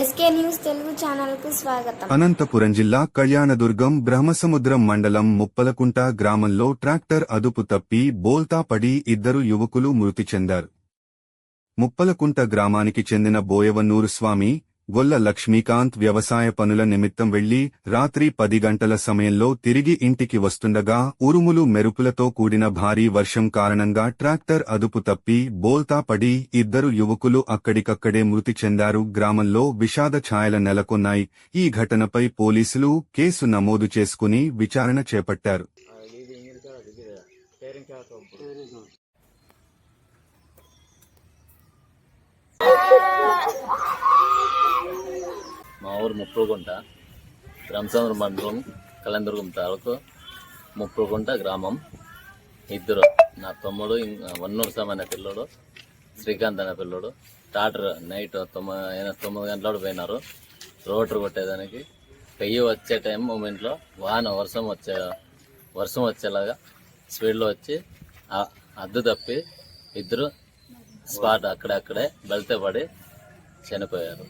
SK news Telugu ఛానల్కు స్వాగతం. అనంతపురం జిల్లా కళ్యాణదుర్గం బ్రహ్మసముద్రం మండలం ముప్పలకుంట గ్రామంలో ట్రాక్టర్ అదుపు తప్పి బోల్తా పడి ఇద్దరు యువకులు మృతి చెందారు. ముప్పలకుంట గ్రామానికి చెందిన బోయవన్నూరు స్వామి గొల్ల లక్ష్మీకాంత్ వ్యవసాయ పనుల నిమిత్తం వెళ్ళి రాత్రి పది గంటల సమయంలో తిరిగి ఇంటికి వస్తుండగా ఉరుములు మెరుపులతో కూడిన భారీ వర్షం కారణంగా ట్రాక్టర్ అదుపు తప్పి బోల్తా పడి ఇద్దరు యువకులు అక్కడికక్కడే మృతి చెందారు. గ్రామంలో విషాద ఛాయల నెలకొన్నాయి. ఈ ఘటనపై పోలీసులు కేసు నమోదు చేసుకుని విచారణ చేపట్టారు. ఊరు ముప్పుగుంట రామచంద్ర మండలం కలందుర్గం తాలూకు ముప్పుకుంట గ్రామం. ఇద్దరు నా తమ్ముడు వన్నూరు సామాన్య అనే పిల్లడు శ్రీకాంత్ అనే పిల్లడు. టాటర్ నైట్ తొమ్మిది తొమ్మిది గంటలకు పోయినారు. రోటర్ కొట్టేదానికి పెయ్యి వచ్చే టైం మూమెంట్లో వాన వర్షం వచ్చే వర్షం వచ్చేలాగా స్పీడ్లో వచ్చి అద్దు తప్పి ఇద్దరు స్పాట్ అక్కడక్కడే బలితే పడి చనిపోయారు.